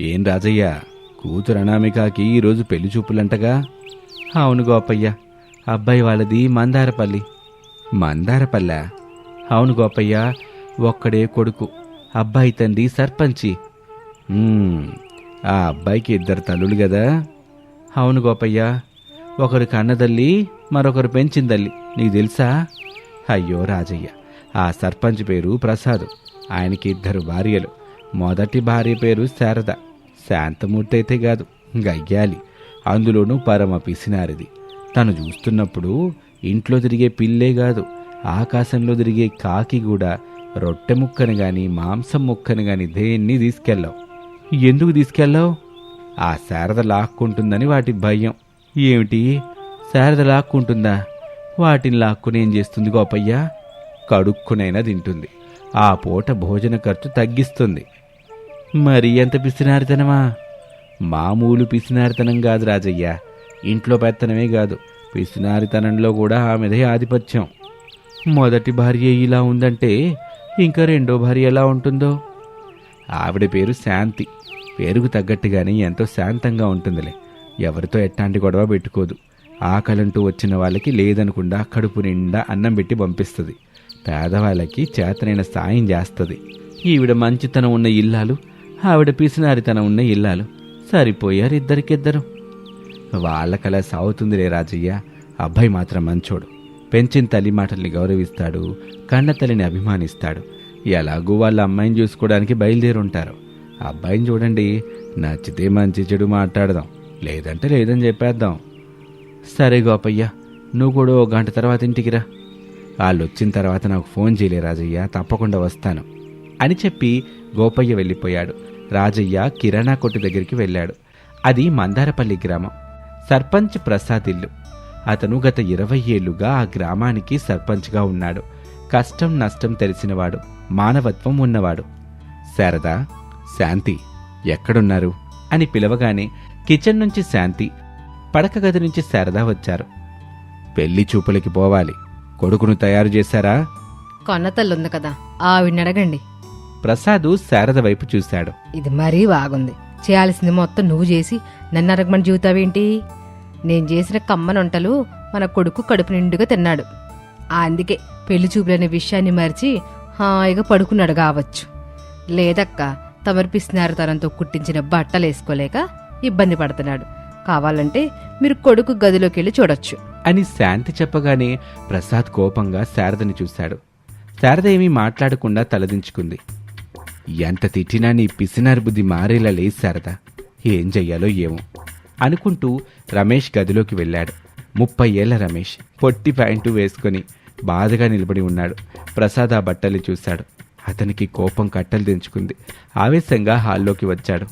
ఏం రాజయ్య? కూతురు అనామికకి ఈరోజు పెళ్ళి చూపులంటగా? అవును గోపయ్య. అబ్బాయి వాళ్ళది మందారపల్లి. మందారపల్లె? అవును గోపయ్య ఒక్కడే కొడుకు అబ్బాయి తండ్రి సర్పంచి. "మ్మ్, ఆ అబ్బాయికి ఇద్దరు తల్లులు కదా అవును గోపయ్య ఒకరు కన్నదల్లి మరొకరు పెంచిందల్లి. నీకు తెలుసా? అయ్యో రాజయ్య ఆ సర్పంచ్ పేరు ప్రసాద్. ఆయనకి ఇద్దరు భార్యలు. మొదటి భార్య పేరు శారద. శాంతమూర్తి అయితే కాదు గయ్యాలి. అందులోనూ పరమ పిసినారిది. తను చూస్తున్నప్పుడు ఇంట్లో తిరిగే పిల్లే కాదు ఆకాశంలో తిరిగే కాకి కూడా రొట్టె ముక్కను గాని మాంసం ముక్కను గాని దేన్ని తీసుకెళ్ళావు? ఎందుకు తీసుకెళ్ళావు? ఆ శారద లాక్కుంటుందని వాటి భయం. ఏమిటి? శారద లాక్కుంటుందా? వాటిని లాక్కుని ఏం చేస్తుంది గోపయ్య? కడుక్కునైనా తింటుంది. ఆ పూట భోజన ఖర్చు తగ్గిస్తుంది. మరి ఎంత పిసినారితనమా? మామూలు పిసినారితనం కాదు రాజయ్య. ఇంట్లో పెత్తనమే కాదు. పిసినారితనంలో కూడా ఆమెదే ఆధిపత్యం. మొదటి భార్య ఇలా ఉందంటే ఇంకా రెండో భార్య ఎలా ఉంటుందో? ఆవిడ పేరు శాంతి. పేరుకు తగ్గట్టుగానే ఎంతో శాంతంగా ఉంటుందిలే. ఎవరితో ఎట్లాంటి గొడవ పెట్టుకోదు. ఆకలంటూ వచ్చిన వాళ్ళకి లేదనకుండా కడుపు నిండా అన్నం పెట్టి పంపిస్తుంది. పేదవాళ్ళకి చేతనైన సాయం చేస్తుంది. ఈవిడ మంచితనం ఉన్న ఇల్లాలు ఆవిడ పిసినారితనం ఉన్న ఇల్లాలు సరిపోయారు ఇద్దరికిద్దరు. వాళ్ళకలా సాగుతుందిలే రాజయ్య. అబ్బాయి మాత్రం మంచోడు. పెంచిన తల్లి మాటల్ని గౌరవిస్తాడు కన్న తల్లిని అభిమానిస్తాడు. ఎలాగూ వాళ్ళ అమ్మాయిని చూసుకోవడానికి బయలుదేరుంటారు. అబ్బాయిని చూడండి నచ్చితే మంచి చెడు మాట్లాడదాం లేదంటే లేదని చెప్పేద్దాం. సరే గోపయ్య నువ్వు కూడా ఓ గంట తర్వాత ఇంటికి రా. వాళ్ళు వచ్చిన తర్వాత నాకు ఫోన్ చేయలే రాజయ్య తప్పకుండా వస్తాను. అని చెప్పి గోపయ్య వెళ్ళిపోయాడు. రాజయ్య కిరాణా కొట్టు దగ్గరికి వెళ్ళాడు. అది మందారపల్లి గ్రామం. సర్పంచ్ ప్రసాద్ ఇల్లు. అతను గత ఇరవై ఏళ్ళుగా ఆ గ్రామానికి సర్పంచ్గా ఉన్నాడు. కష్టం నష్టం తెలిసినవాడు మానవత్వం ఉన్నవాడు. శారదా శాంతి ఎక్కడున్నారు? అని పిలవగానే కిచెన్ నుంచి శాంతి పడక గది నుంచి శారద వచ్చారు. పెళ్ళి చూపులకి పోవాలి. కొడుకును తయారు చేశారా? కొన్నతల్లుంది కదా ఆవిడని అడగండి. ప్రసాదు శారద వైపు చూశాడు. ఇది మరీ బాగుంది. చేయాల్సింది మొత్తం నువ్వు చేసి నన్ను అరగమని జీవితావేంటి నేను చేసిన కమ్మన వంటలు మన కొడుకు కడుపు నిండుగా తిన్నాడు. అందుకే పెళ్ళి చూపులనే విషయాన్ని మరిచి హాయిగా పడుకున్నాడు కావచ్చు. లేదక్క తమర్పిస్తున్నారు తనంతో కుట్టించిన బట్టలు వేసుకోలేక ఇబ్బంది పడుతున్నాడు. కావాలంటే మీరు కొడుకు గదిలోకి వెళ్ళి చూడొచ్చు. అని శాంతి చెప్పగానే ప్రసాద్ కోపంగా శారదని చూశాడు. శారద ఏమీ మాట్లాడకుండా తలదించుకుంది. ఎంత తిట్టినా నీ పిసినారి బుద్ధి మారేలా లేదు శారదా. ఏం చెయ్యాలో ఏమో అనుకుంటూ రమేష్ గదిలోకి వెళ్ళాడు. ముప్పై ఏళ్ళ రమేష్ పొట్టి ప్యాంటు వేసుకొని బాధగా నిలబడి ఉన్నాడు. ప్రసాద్ ఆ బట్టలు చూశాడు. అతనికి కోపం కట్టలు తెంచుకుంది. ఆవేశంగా హాల్లోకి వచ్చాడు.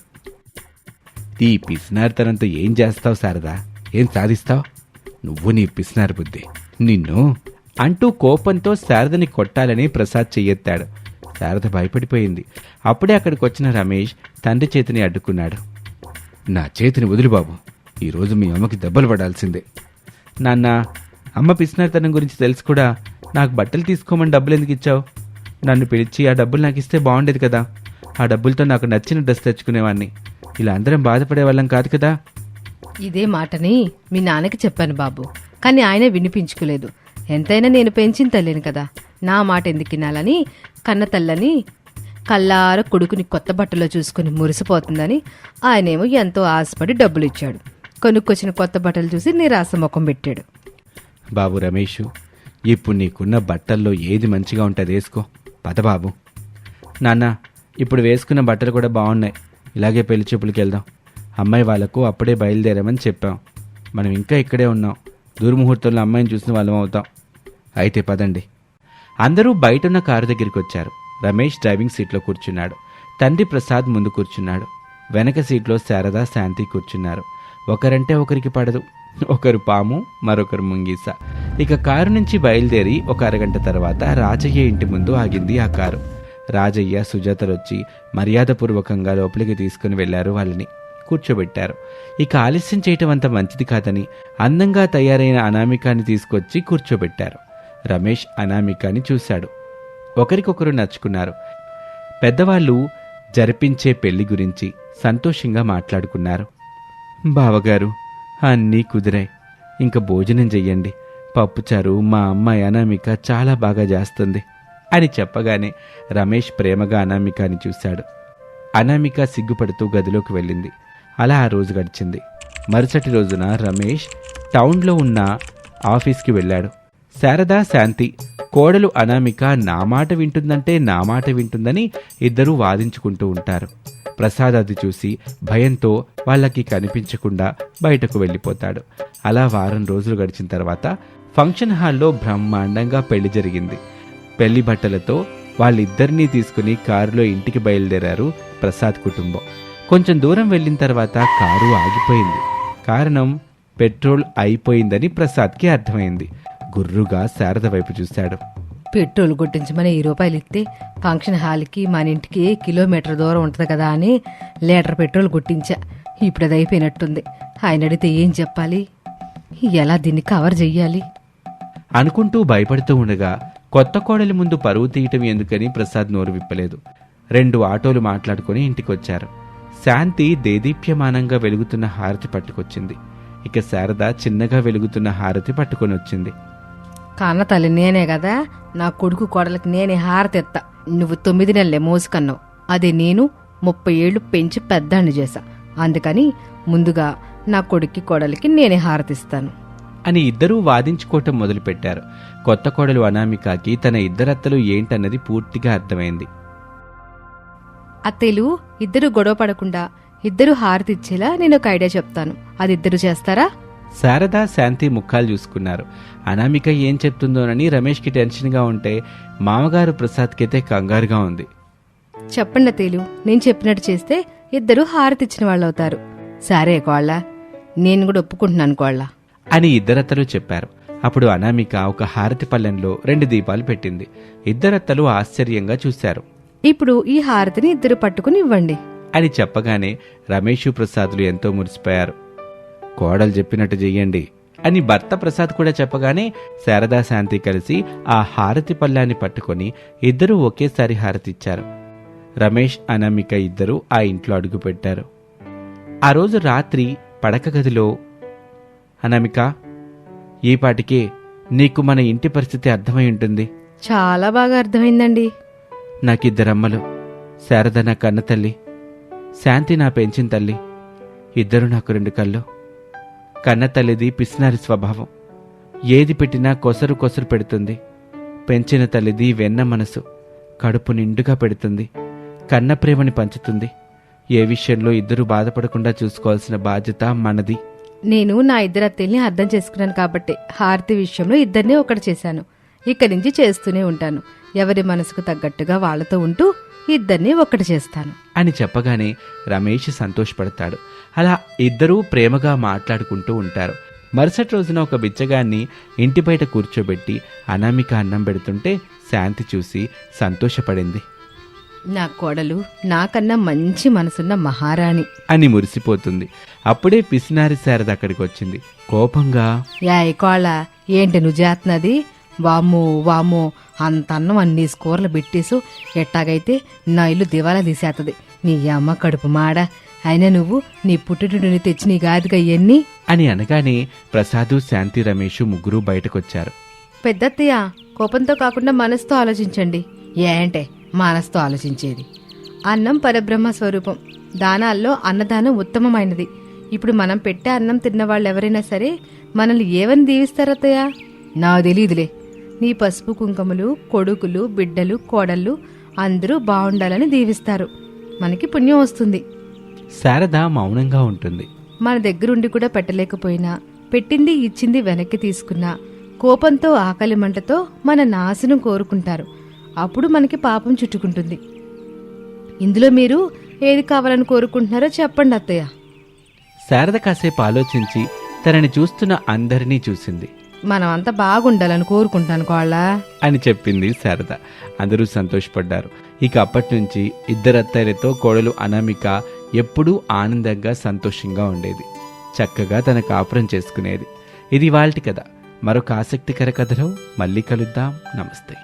ఈ పిసినారితనంతో ఏం చేస్తావు శారదా? ఏం సాధిస్తావు? నువ్వు నీ పిసినారి బుద్ధి. నిన్ను అంటూ కోపంతో శారదని కొట్టాలని ప్రసాద్ చెయ్యెత్తాడు. శారద భయపడిపోయింది. అప్పుడే అక్కడికి వచ్చిన రమేష్ తండ్రి చేతిని అడ్డుకున్నాడు. నా చేతిని వదిలి బాబు. ఈరోజు మీ అమ్మకి దెబ్బలు పడాల్సిందే. నాన్న అమ్మ పిసినారితనం గురించి తెలుసు కూడా. నాకు బట్టలు తీసుకోమని డబ్బులు ఎందుకు ఇచ్చావు? నన్ను పిలిచి ఆ డబ్బులు నాకు ఇస్తే బాగుండేది కదా. ఆ డబ్బులతో నాకు నచ్చిన డ్రెస్ తెచ్చుకునేవాడిని ఇలా అందరం బాధపడే వాళ్ళం కాదు కదా. ఇదే మాటని మీ నాన్నకి చెప్పాను బాబు. కానీ ఆయన వినిపించుకోలేదు. ఎంతైనా నేను పెంచిన తల్లిని కదా. నా మాట ఎందుకు వినాలని కన్నతల్లని కల్లార కొడుకుని కొత్త బట్టలో చూసుకుని మురిసిపోతుందని ఆయనేమో ఎంతో ఆశపడి డబ్బులు ఇచ్చాడు కొనుక్కొచ్చిన కొత్త బట్టలు చూసి నిరాశ ముఖం పెట్టాడు. బాబు రమేష్ ఇప్పుడు నీకున్న బట్టల్లో ఏది మంచిగా ఉంటుంది వేసుకో. పద బాబు. నాన్న ఇప్పుడు వేసుకున్న బట్టలు కూడా బాగున్నాయి. ఇలాగే పెళ్ళి చూపులకి వెళ్దాం. అమ్మాయి వాళ్ళకు అప్పుడే బయలుదేరామని చెప్పాం. మనం ఇంకా ఇక్కడే ఉన్నాం. దుర్ముహూర్తంలో అమ్మాయిని చూసిన వాళ్ళం అవుతాం. అయితే పదండి. అందరూ బయటున్న కారు దగ్గరికి వచ్చారు. రమేష్ డ్రైవింగ్ సీట్లో కూర్చున్నాడు. తండ్రి ప్రసాద్ ముందు కూర్చున్నాడు. వెనక సీట్లో శారద శాంతి కూర్చున్నారు. ఒకరంటే ఒకరికి పడదు. ఒకరు పాము మరొకరు ముంగీస. ఇక కారు నుంచి బయలుదేరి ఒక అరగంట తర్వాత రాజయ్య ఇంటి ముందు ఆగింది ఆ కారు. రాజయ్య సుజాతలొచ్చి మర్యాదపూర్వకంగా లోపలికి తీసుకుని వెళ్ళారు వాళ్ళని. కూర్చోబెట్టారు. ఇక ఆలస్యం చేయటం అంత మంచిది కాదని అందంగా తయారైన అనామికాన్ని తీసుకొచ్చి కూర్చోబెట్టారు. రమేష్ అనామికాని చూశాడు. ఒకరికొకరు నచ్చుకున్నారు. పెద్దవాళ్ళు జరిపించే పెళ్ళి గురించి సంతోషంగా మాట్లాడుకున్నారు. బావగారు అన్నీ కుదిరాయి. ఇంక భోజనం చెయ్యండి. పప్పుచారు మా అమ్మాయి అనామిక చాలా బాగా చేస్తుంది అని చెప్పగానే రమేష్ ప్రేమగా అనామికాని చూశాడు. అనామిక సిగ్గుపడుతూ గదిలోకి వెళ్ళింది. అలా ఆ రోజు గడిచింది. మరుసటి రోజున రమేష్ టౌన్లో ఉన్న ఆఫీస్కి వెళ్ళాడు. శారదా శాంతి. కోడలు అనామిక నా మాట వింటుందంటే నా మాట వింటుందని ఇద్దరూ వాదించుకుంటూ ఉంటారు. ప్రసాద్ అది చూసి భయంతో వాళ్ళకి కనిపించకుండా బయటకు వెళ్ళిపోతాడు. అలా వారం రోజులు గడిచిన తర్వాత ఫంక్షన్ హాల్లో బ్రహ్మాండంగా పెళ్ళి జరిగింది. పెళ్ళి బట్టలతో వాళ్ళిద్దరినీ తీసుకుని కారులో ఇంటికి బయలుదేరారు ప్రసాద్ కుటుంబం. కొంచెం దూరం వెళ్ళిన తర్వాత కారు ఆగిపోయింది. కారణం పెట్రోల్ అయిపోయిందని ప్రసాద్కి అర్థమైంది. గుర్రుగా శారద వైపు చూశాడు. పెట్రోల్ కొట్టించమని ఈ రూపాయలు ఇస్తే ఫంక్షన్ హాల్కి మన ఇంటికి కిలోమీటర్ దూరం ఉంటుంది కదా అని లీటర్ పెట్రోల్ కొట్టించా. ఇప్పుడు అది అయిపోయినట్టుంది. ఆయన అడిగితే ఏం చెప్పాలి? ఎలా దీన్ని కవర్ చెయ్యాలి? అనుకుంటూ భయపడుతూ ఉండగా కొత్త కోడలి ముందు పరువు తీయటం ఎందుకని ప్రసాద్ నోరు విప్పలేదు. రెండు ఆటోలు మాట్లాడుకుని ఇంటికొచ్చారు. శాంతి దేదీప్యమానంగా వెలుగుతున్న హారతి పట్టుకొచ్చింది. ఇక శారద చిన్నగా వెలుగుతున్న హారతి పట్టుకొని వచ్చింది. కన్న తల్లి నేనే కదా నా కొడుకు కోడలకి నేనే హారతెత్తా. నువ్వు తొమ్మిది నెలలే మోసుకన్నావు. అదే నేను ముప్పై ఏళ్ళు పెంచి పెద్దాన్ని చేశా. అందుకని ముందుగా నా కొడుక్కి కోడలికి నేనే హారతిస్తాను. అని ఇద్దరూ వాదించుకోవటం మొదలుపెట్టారు. కొత్త కోడలు అనామికకి తన ఇద్దరత్తలు ఏంటన్నది పూర్తిగా అర్థమైంది. అత్తయ్యలు ఇద్దరు గొడవ పడకుండా ఇద్దరు హారతిచ్చేలా నేను ఒక ఐడియా చెప్తాను. అది ఇద్దరు చేస్తారా? శారద శాంతి ముఖాలు చూసుకున్నారు. అనామిక ఏం చెప్తుందోనని రమేష్కి టెన్షన్గా ఉంటే మామగారు ప్రసాద్కైతే కంగారుగా ఉంది. చెప్పండి అత్తయ్యలు నేను చెప్పినట్టు చేస్తే ఇద్దరు హారతిచ్చిన వాళ్ళు అవుతారు సరే కోళ్ళ నేను కూడా ఒప్పుకుంటున్నాను కోళ్ళ. అని ఇద్దరత్తలు చెప్పారు. అప్పుడు అనామిక ఒక హారతి పల్లెంలో రెండు దీపాలు పెట్టింది. ఇద్దరత్తలు ఆశ్చర్యంగా చూశారు. ఇప్పుడు ఈ హారతిని ఇద్దరు పట్టుకుని ఇవ్వండి. అని చెప్పగానే రమేషు ప్రసాద్లు ఎంతో మురిసిపోయారు. కోడలు చెప్పినట్టు చెయ్యండి అని భర్త ప్రసాద్ కూడా చెప్పగానే శారదా శాంతి కలిసి ఆ హారతి పళ్ళాన్ని పట్టుకొని ఇద్దరూ ఒకేసారి హారతిచ్చారు. రమేష్ అనామిక ఇద్దరూ ఆ ఇంట్లో అడుగుపెట్టారు ఆ రోజు రాత్రి పడక గదిలో అనామిక ఈ పాటికే నీకు మన ఇంటి పరిస్థితి అర్థమై ఉంటుంది. చాలా బాగా అర్థమైందండి. నాకిద్దరమ్మలు శారద నా కన్న తల్లి శాంతి నా పెంచిన తల్లి ఇద్దరు నాకు రెండు కళ్ళు కన్న తల్లిది పిసినారి స్వభావం. ఏది పెట్టినా కొసరు కొసరు పెడుతుంది. పెంచిన తల్లిది వెన్న మనసు కడుపు నిండుగా పెడుతుంది. కన్న ప్రేమని పంచుతుంది. ఏ విషయంలో ఇద్దరు బాధపడకుండా చూసుకోవాల్సిన బాధ్యత మనది. నేను నా ఇద్దరు అత్తల్ని అర్థం చేసుకున్నాను కాబట్టి హారతి విషయంలో ఇద్దరిని ఒకటి చేశాను. ఇక్కడి నుంచి చేస్తూనే ఉంటాను. ఎవరి మనసుకు తగ్గట్టుగా వాళ్ళతో ఉంటూ ఇద్దరిని ఒకటి చేస్తాను. అని చెప్పగానే రమేష్ సంతోషపడతాడు. అలా ఇద్దరూ ప్రేమగా మాట్లాడుకుంటూ ఉంటారు. మరుసటి రోజున ఒక బిచ్చగాన్ని ఇంటి బయట కూర్చోబెట్టి అనామిక అన్నం పెడుతుంటే శాంతి చూసి సంతోషపడింది. నా కోడలు నాకన్నా మంచి మనసున్న మహారాణి. అని మురిసిపోతుంది. అప్పుడే పిసినారి శారద అక్కడికి వచ్చింది కోపంగా యాయ్ కోళ్ళ ఏంటి నువ్వు చేస్తున్నది వామ్మో వామ్మో. అంత అన్నం అన్ని కూరలు పెట్టేసు ఎట్టాగైతే నా ఇల్లు దివాలా తీసేస్తుంది నీ అమ్మ కడుపు మాడ. అయినా నువ్వు నీ పుట్టినని తెచ్చి నీ గాదిగా ఎన్ని అని అనగానే ప్రసాదు శాంతి రమేష్ ముగ్గురు బయటకొచ్చారు. పెద్దత్తయ్య కోపంతో కాకుండా మనసుతో ఆలోచించండి. ఏంటే? మనసుతో ఆలోచించేది? అన్నం పరబ్రహ్మ స్వరూపం. దానాల్లో అన్నదానం ఉత్తమమైనది. ఇప్పుడు మనం పెట్టే అన్నం తిన్న వాళ్ళు ఎవరైనా సరే మనల్ని ఏమని దీవిస్తారత్తయ్య? నా తెలీదులే. నీ పసుపు కుంకుమలు కొడుకులు బిడ్డలు కోడళ్ళు అందరూ బాగుండాలని దీవిస్తారు. మనకి పుణ్యం వస్తుంది. శారద మౌనంగా ఉంటుంది. మన దగ్గరుండి కూడా పెట్టలేకపోయినా పెట్టింది ఇచ్చింది వెనక్కి తీసుకున్నా కోపంతో ఆకలి మంటతో మన నాశనం కోరుకుంటారు. అప్పుడు మనకి పాపం చుట్టుకుంటుంది. ఇందులో మీరు ఏది కావాలని కోరుకుంటున్నారో చెప్పండి అత్తయ్య. శారద కాసేపు ఆలోచించి తనని చూస్తున్న అందరినీ చూసింది. మనం అంతా బాగుండాలని కోరుకుంటాను కోళ్ళ. అని చెప్పింది శారద. అందరూ సంతోషపడ్డారు. ఇక అప్పటి నుంచి ఇద్దరు అత్తయ్యలతో కోడలు అనామిక ఎప్పుడూ ఆనందంగా సంతోషంగా ఉండేది. చక్కగా తన కాపురం చేసుకునేది. ఇది వాళ్ళటి కథ. మరొక ఆసక్తికర కథలో మళ్ళీ కలుద్దాం. నమస్తే.